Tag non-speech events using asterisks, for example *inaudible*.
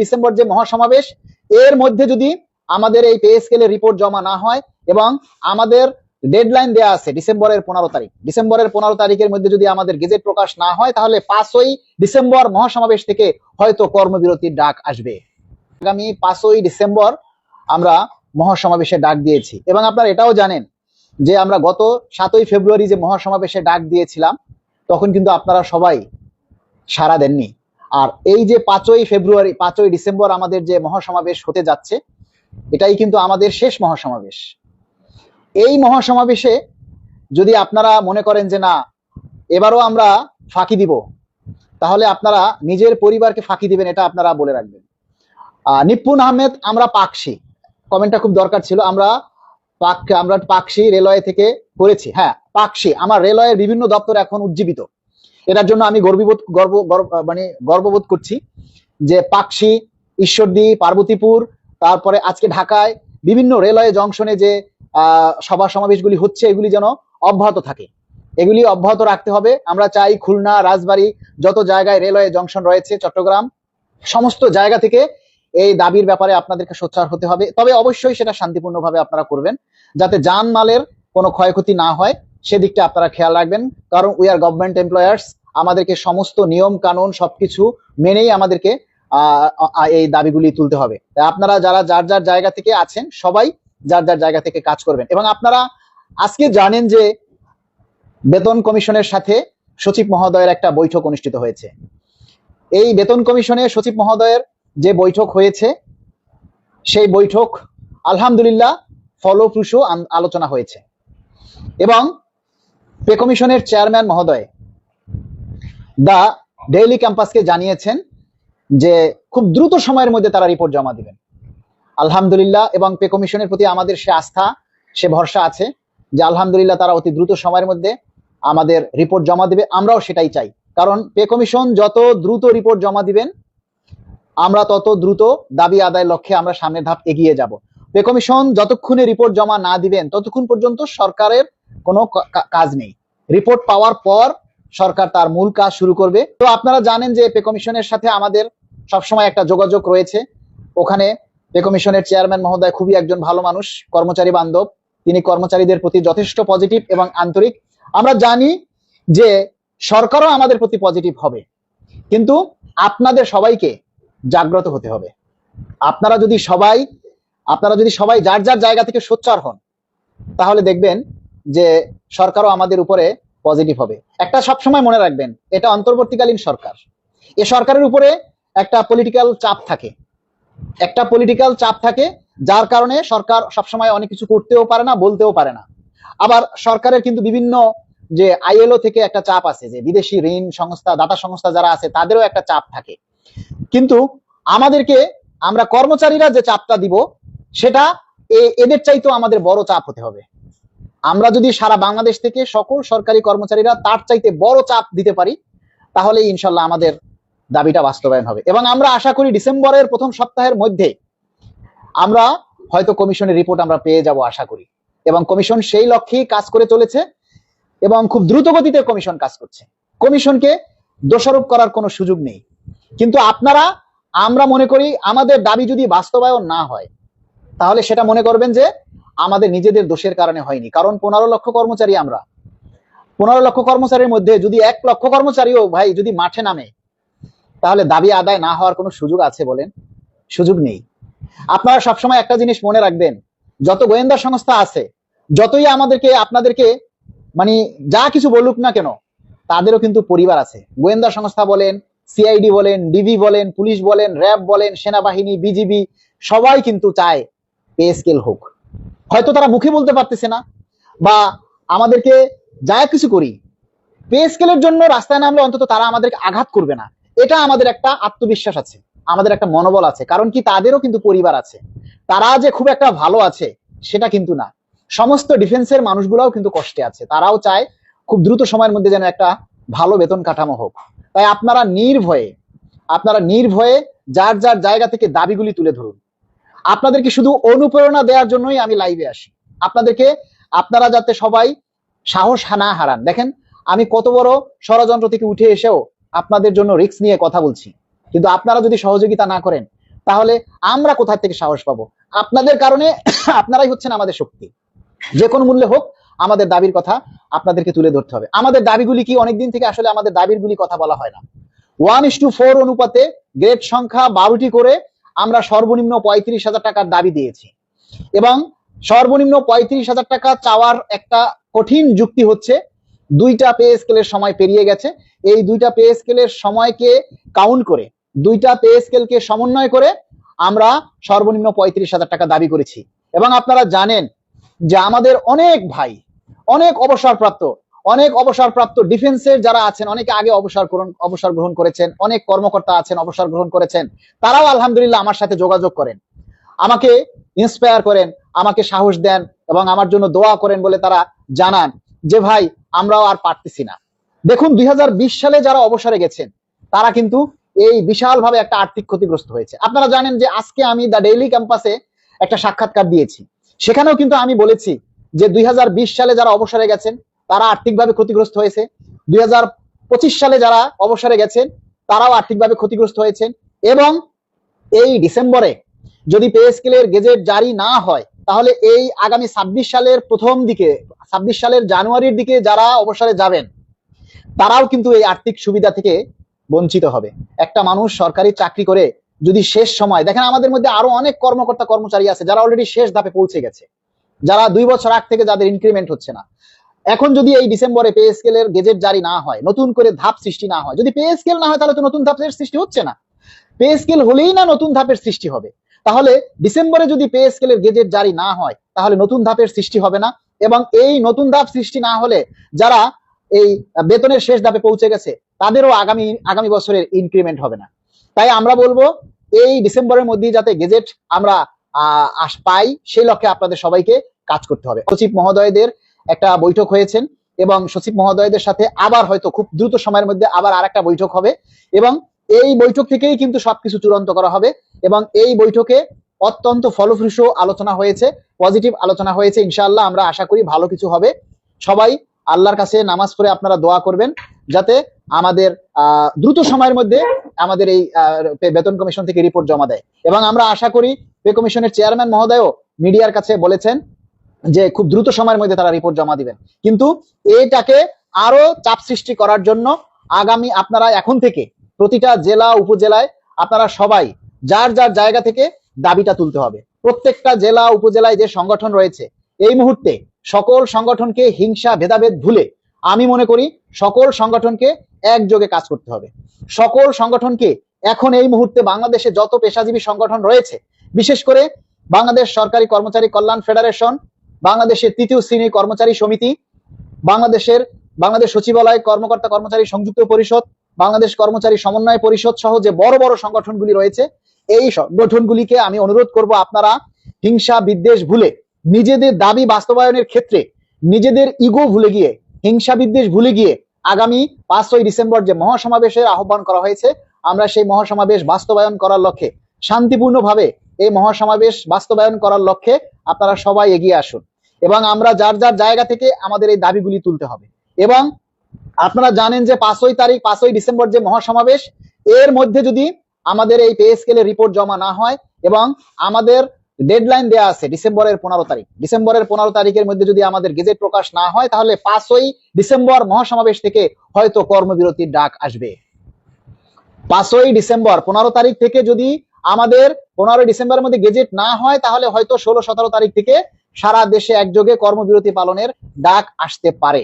December যে মহাসমাবেশ, এর মধ্যে যদি আমাদের এই পে স্কেলের রিপোর্ট জমা না হয় এবং আমাদের ডেডলাইন দেয়া আছে ডিসেম্বরের পনেরো তারিখ, ডিসেম্বরের পনেরো তারিখের মধ্যে যদি আমাদের গেজেট প্রকাশ না হয়, তাহলে পাঁচই ডিসেম্বর মহাসমাবেশ থেকে হয়তো কর্মবিরতির ডাক আসবে। আগামী পাঁচই ডিসেম্বর আমরা মহাসমাবেশে ডাক দিয়েছি। এবং আপনারা এটাও জানেন যে আমরা গত সাতই ফেব্রুয়ারি যে মহাসমাবেশে ডাক দিয়েছিলাম, তখন কিন্তু আপনারা সবাই সাড়া দেননি। আর এই যে পাঁচই ফেব্রুয়ারি, পাঁচই ডিসেম্বর আমাদের যে মহাসমাবেশ হতে যাচ্ছে, এটাই কিন্তু আমাদের শেষ মহাসমাবেশ। এই মহাসমাবেশে যদি আপনারা মনে করেন যে না, এবারও আমরা ফাঁকি দিব, তাহলে আপনারা নিজের পরিবারকে ফাঁকি দিবেন, এটা আপনারা বলে রাখবেন। নিপুণ আহমেদ, আমরা পাকশি কমেন্টটা খুব দরকার ছিল, আমরা পাক, আমরা পাকশি রেলওয়ে থেকে করেছি। হ্যাঁ পাকশি আমার রেলওয়ের বিভিন্ন দপ্তর এখন উজ্জীবিত। এটার জন্য আমি গর্ববোধ, গর্ব মানে গর্ববোধ করছি যে পাকশি, ঈশ্বরদী, পার্বতীপুর, তারপরে আজকে ঢাকায় বিভিন্ন রেলওয়ে জংশনে যে সভা সমাবেশগুলি হচ্ছে, এগুলি যেন অব্যাহত থাকে। এগুলি অব্যাহত রাখতে হবে। আমরা চাই খুলনা, রাজবাড়ী, যত জায়গায় রেলওয়ে জংশন রয়েছে, চট্টগ্রাম, সমস্ত জায়গা থেকে এই দাবির ব্যাপারে আপনাদেরকে সোচ্চার হতে হবে। তবে অবশ্যই সেটা শান্তিপূর্ণভাবে আপনারা করবেন, যাতে যান মালের কোনো ক্ষয়ক্ষতি না হয়। সেদিকটা আপনারা খেয়াল রাখবেন। কারণ উই আর গভর্নমেন্ট এমপ্লয়ার্স আমাদেরকে সমস্ত নিয়ম, কানুন, সবকিছু মেনেই আমাদেরকে এই দাবিগুলি তুলতে হবে। আপনারা যারা যার যার জায়গা থেকে আছেন, সবাই যার যার জায়গা থেকে কাজ করবেন। এবং আপনারা আজকে জানেন যে বেতন কমিশনের সাথে সচিব মহোদয়ের একটা বৈঠক অনুষ্ঠিত হয়েছে। এই বেতন কমিশনে সচিব মহোদয়ের যে বৈঠক হয়েছে, সেই বৈঠক আলহামদুলিল্লাহ ফলপ্রসূ আলোচনা হয়েছে। এবং পে কমিশনের চেয়ারম্যান মহোদয়, দা ডেইলি ক্যাম্পাসকে জানিয়েছেন যে খুব দ্রুত সময়ের মধ্যে তারা রিপোর্ট জমা দিবেন। আলহামদুলিল্লাহ, এবং পে কমিশনের প্রতি আমাদের সে আস্থা, সে ভরসা আছে যে আলহামদুলিল্লাহ তারা অতি দ্রুত সময়ের মধ্যে আমাদের রিপোর্ট জমা দিবে। আমরাও সেটাই চাই। কারণ পে কমিশন যত দ্রুত রিপোর্ট জমা দিবেন, আমরা তত দ্রুত দাবি আদায়ের লক্ষ্যে আমরা সামনের ধাপ এগিয়ে যাব। পে কমিশন যতক্ষণে রিপোর্ট জমা না দিবেন, ততক্ষণ পর্যন্ত সরকারের কোনো কাজ নেই। রিপোর্ট পাওয়ার পর সরকার তার মূল কাজ শুরু করবে। তো আপনারা জানেন যে পে কমিশনের সাথে আমাদের সবসময় একটা যোগাযোগ রয়েছে। ওখানে পে কমিশনের চেয়ারম্যান মহোদয় খুবই একজন ভালো মানুষ, কর্মচারী বান্ধব। তিনি কর্মচারীদের প্রতি যথেষ্ট পজিটিভ এবং আন্তরিক। আমরা জানি যে সরকারও আমাদের প্রতি পজিটিভ হবে। কিন্তু আপনাদের সবাইকে জাগ্রত হতে হবে। আপনারা যদি সবাই, আপনারা যদি সবাই যার যার জায়গা থেকে সোচ্চার হন, তাহলে দেখবেন যে সরকারও আমাদের উপরে পজিটিভ হবে। একটা সবসময় মনে রাখবেন, এটা অন্তর্বর্তীকালীন সরকার। এ সরকারের উপরে একটা পলিটিক্যাল চাপ থাকে। একটা পলিটিক্যাল চাপ থাকে, যার কারণে সরকার সবসময় অনেক কিছু করতেও পারে না, বলতেও পারে না। আবার সরকারের কিন্তু বিভিন্ন যে আইএলও থেকে একটা চাপ আছে, যে বিদেশি ঋণ সংস্থা, দাতা সংস্থা যারা আছে, তাদেরও একটা চাপ থাকে। কিন্তু আমাদেরকে আমরা কর্মচারীরা যে চাপটা দিব, সেটা এদের চাইতেও আমাদের বড় চাপ হতে হবে। আমরা যদি সারা বাংলাদেশ থেকে সকল সরকারি কর্মচারীরা তার চাইতে বড় চাপ দিতে পারি তাহলে ইনশাল্লাহ আমাদের দাবিটা বাস্তবায়ন হবে। এবং আমরা আশা করি ডিসেম্বরের প্রথম সপ্তাহের মধ্যে আমরা হয়তো কমিশনের রিপোর্ট আমরা পেয়ে যাব আশা করি। এবং কমিশন সেই লক্ষ্যেই কাজ করে চলেছে এবং খুব দ্রুত গতিতে কমিশন কাজ করছে। কমিশনকে দোষারোপ করার কোনো সুযোগ নেই। কিন্তু আপনারা, আমরা মনে করি আমাদের দাবি যদি বাস্তবায়ন না হয়, তাহলে সেটা মনে করবেন যে আমাদের নিজেদের দোষের কারণে হয়নি। কারণ পনেরো লক্ষ কর্মচারী আমরা। পনেরো লক্ষ কর্মচারীর মধ্যে যদি এক লক্ষ কর্মচারীও ভাই যদি মাঠে নামে, তাহলে দাবি আদায় না হওয়ার কোনো সুযোগ আছে বলেন? সুযোগ নেই। আপনারা সবসময় একটা জিনিস মনে রাখবেন, যত গোয়েন্দা সংস্থা আছে, যতই আমাদেরকে, আপনাদেরকে মানে যা কিছু বলুক না কেন, তাদেরও কিন্তু পরিবার আছে। গোয়েন্দা সংস্থা বলেন সিআইডি বলেন ডিবি বলেন, পুলিশ বলেন, র্যাব বলেন, সেনাবাহিনী বিজিবি সবাই কিন্তু চায় পে স্কেল হোক। হয়তো তারা মুখে বলতে পারতেছে না, বা আমাদেরকে যা কিছু করি পে স্কেলের জন্য রাস্তায় নামলে অন্তত তারা আমাদেরকে আঘাত করবে না। এটা আমাদের একটা আত্মবিশ্বাস আছে, আমাদের একটা মনোবল আছে, কারণ কি তাদেরও কিন্তু পরিবার আছে। তারা যে খুব একটা ভালো আছে, সেটা কিন্তু না। সমস্ত ডিফেন্সের মানুষগুলাও কিন্তু কষ্টে আছে। তারাও চায় খুব দ্রুত সময়ের মধ্যে যেন একটা ভালো বেতন কাঠামো হোক। তাই আপনারা নির্ভয়ে আপনারা নির্ভয়ে যার যার জায়গা থেকে দাবিগুলি তুলে ধরুন। আপনাদেরকে শুধু অনুপ্রেরণা দেওয়ার জন্যই আমি লাইভে আসি। আপনাদেরকে, আপনারা যাতে সবাই সাহস না হারান। দেখেন, আমি কত বড় ষড়যন্ত্র থেকে উঠে এসেও আপনাদের জন্য রিস্ক নিয়ে কথা বলছি। কিন্তু আপনারা যদি সহযোগিতা না করেন, তাহলে আমরা কোথা থেকে সাহস পাবো? আপনাদের কারণে *coughs* আপনারাই হচ্ছেন আমাদের শক্তি। যে কোনো মূল্যে হোক, আমাদের দাবির কথা আপনাদেরকে তুলে ধরতে হবে। আমাদের দাবিগুলি কি অনেকদিন থেকে আসলে আমাদের দাবিরগুলি কথা বলা হয় না? ওয়ান ইস টু ফোর অনুপাতে গ্রেড সংখ্যা বারোটি করে আমরা সর্বনিম্ন পঁয়ত্রিশ হাজার টাকার দাবি দিয়েছি। এবং সর্বনিম্ন পঁয়ত্রিশ হাজার টাকা চাওয়ার একটা কঠিন যুক্তি হচ্ছে, দুইটা পে স্কেলের সময় পেরিয়ে গেছে। এই দুইটা পে স্কেলের সময়কে কাউন্ট করে, দুইটা পে স্কেলকে সমন্বয় করে আমরা সর্বনিম্ন পঁয়ত্রিশ হাজার টাকা দাবি করেছি। এবং আপনারা জানেন যে আমাদের অনেক ভাই, অনেক অবসরপ্রাপ্ত অনেক অবসরপ্রাপ্ত ডিফেন্সের যারা আছেন, অনেকে আগে অবসর গ্রহণ অবসর গ্রহণ করেছেন, অনেক কর্মকর্তা আছেন, অবসর গ্রহণ করেছেন, তারাও আলহামদুলিল্লাহ আমার সাথে যোগাযোগ করেন। আমাকে ইন্সপায়ার করেন, আমাকে সাহস দেন এবং আমার জন্য দোয়া করেন বলে তারা জানান যে, ভাই, আমরাও আর পারতেছি না। দেখুন, দুই হাজার বিশ সালে যারা অবসরে গেছেন, তারা কিন্তু এই বিশালভাবে একটা আর্থিক ক্ষতিগ্রস্ত হয়েছে। আপনারা জানেন যে, আজকে আমি দ্য ডেইলি ক্যাম্পাসে একটা সাক্ষাৎকার দিয়েছি। সেখানেও কিন্তু আমি বলেছি যে, দুই হাজার বিশ সালে যারা অবসরে গেছেন তারা আর্থিকভাবে ক্ষতিগ্রস্ত হয়েছে। দুই হাজার পঁচিশ সালে যারা অবসরে গেছেন, তারাও আর্থিকভাবে ক্ষতিগ্রস্ত হয়েছেন এবং এই ডিসেম্বরে যদি পে স্কেলের গেজেট জারি না হয়, তাহলে এই আগামী ছাব্বিশ সালের প্রথম দিকে, ছাব্বিশ সালের জানুয়ারির দিকে যারা অবসরে যাবেন, তারাও কিন্তু এই আর্থিক সুবিধা থেকে বঞ্চিত হবে। একটা মানুষ সরকারি চাকরি করে যদি শেষ সময়, দেখেন আমাদের মধ্যে আরও অনেক কর্মকর্তা কর্মচারী আছে যারা অলরেডি শেষ ধাপে পৌঁছে গেছে। যারা দুই বছর আগ থেকে যাদের ইনক্রিমেন্ট হচ্ছে না। এখন যদি এই ডিসেম্বরে পে স্কেলের গেজেট জারি না হয় নতুন করে ধাপ সৃষ্টি না হয় যদি পে স্কেল না হয় তাহলে তো নতুন ধাপের সৃষ্টি হচ্ছে না। পে স্কেল হলেই না নতুন ধাপের সৃষ্টি হবে। তাহলে ডিসেম্বরে যদি পে স্কেলের গেজেট জারি না হয় তাহলে নতুন ধাপের সৃষ্টি হবে না এবং এই নতুন ধাপ সৃষ্টি না হলে যারা এই বেতনের শেষ ধাপে পৌঁছে গেছে তাদেরও আগামী আগামী বছরের ইনক্রিমেন্ট হবে না। তাই আমরা বলব এই ডিসেম্বরের মধ্যেই যাতে গেজেট আমরা আহ, পাই সেই লক্ষ্যে আপনাদের সবাইকে কাজ করতে হবে। সচিব মহোদয়দের একটা বৈঠক হয়েছেন এবং সচিব মহোদয়দের সাথে আবার হয়তো খুব দ্রুত সময়ের মধ্যে আবার আরেকটা বৈঠক হবে এবং এই বৈঠক থেকেই কিন্তু সবকিছু চূড়ান্ত করা হবে এবং এই বৈঠকে অত্যন্ত ফলপ্রসূ আলোচনা হয়েছে, পজিটিভ আলোচনা হয়েছে, ইনশাআল্লাহ আমরা আশা করি ভালো কিছু হবে। সবাই আল্লাহর কাছে নামাজ পড়ে আপনারা দোয়া করবেন যাতে আমাদের দ্রুত সময়ের মধ্যে আমাদের এই বেতন কমিশন থেকে রিপোর্ট জমা দেয়। এবং আমরা আশা করি পে কমিশনের চেয়ারম্যান মহোদয়ও মিডিয়ার কাছে বলেছেন যে খুব দ্রুত সময়ের মধ্যে তারা রিপোর্ট জমা দিবেন। কিন্তু এটাকে আরও চাপ সৃষ্টি করার জন্য আগামী আপনারা এখন থেকে প্রতিটা জেলা, উপজেলায় আপনারা সবাই যার যার জায়গা থেকে দাবিটা তুলতে হবে। প্রত্যেকটা জেলা, উপজেলায় যে সংগঠন রয়েছে, এই মুহূর্তে সকল সংগঠনকে হিংসা, ভেদাভেদ ভুলে আমি মনে করি সকল সংগঠনকে একযোগে কাজ করতে হবে। সকল সংগঠনকে এখন এই মুহূর্তে বাংলাদেশে যত পেশাজীবী সংগঠন রয়েছে, বিশেষ করে বাংলাদেশ সরকারি কর্মচারী কল্যাণ ফেডারেশন বাংলাদেশের তৃতীয় শ্রেণি কর্মচারী সমিতি, বাংলাদেশের, বাংলাদেশ সচিবালয় কর্মকর্তা কর্মচারী সংযুক্ত পরিষদ, বাংলাদেশ কর্মচারী সমন্বয় পরিষদ সহ যে বড় বড় সংগঠনগুলি রয়েছে, এই সংগঠনগুলিকে আমি অনুরোধ করব আপনারা হিংসা বিদ্বেষ ভুলে, নিজেদের দাবি বাস্তবায়নের ক্ষেত্রে নিজেদের ইগো ভুলে গিয়ে, হিংসা বিদ্বেষ ভুলে গিয়ে আগামী পাঁচই ডিসেম্বর যে মহাসমাবেশের আহ্বান করা হয়েছে, আমরা সেই মহাসমাবেশ বাস্তবায়ন করার লক্ষ্যে শান্তিপূর্ণভাবে এই মহাসমাবেশ বাস্তবায়ন করার লক্ষ্যে আপনারা সবাই এগিয়ে আসুন। এবং আমরা যার যার জায়গা থেকে আমাদের এই দাবিগুলি তুলতে হবে। এবং আপনারা জানেন যে পাঁচই তারিখ, পাঁচই ডিসেম্বর যে মহাসমাবেশ, এর মধ্যে যদি আমাদের এই পে স্কেলের রিপোর্ট জমা না হয় এবং আমাদের ডেডলাইন দেয়া আছে ডিসেম্বরের পনেরো তারিখ, ডিসেম্বরের পনেরো তারিখের মধ্যে যদি আমাদের গেজেট প্রকাশ না হয়, তাহলে পাঁচই ডিসেম্বর মহাসমাবেশ থেকে হয়তো কর্মবিরতির ডাক আসবে। পাঁচই ডিসেম্বর, পনেরো তারিখ থেকে যদি আমাদের পনেরো ডিসেম্বরের মধ্যে গেজেট না হয়, তাহলে হয়তো ষোলো সতেরো তারিখ থেকে সারা দেশে একযোগে কর্মবিরতি পালনের ডাক আসতে পারে।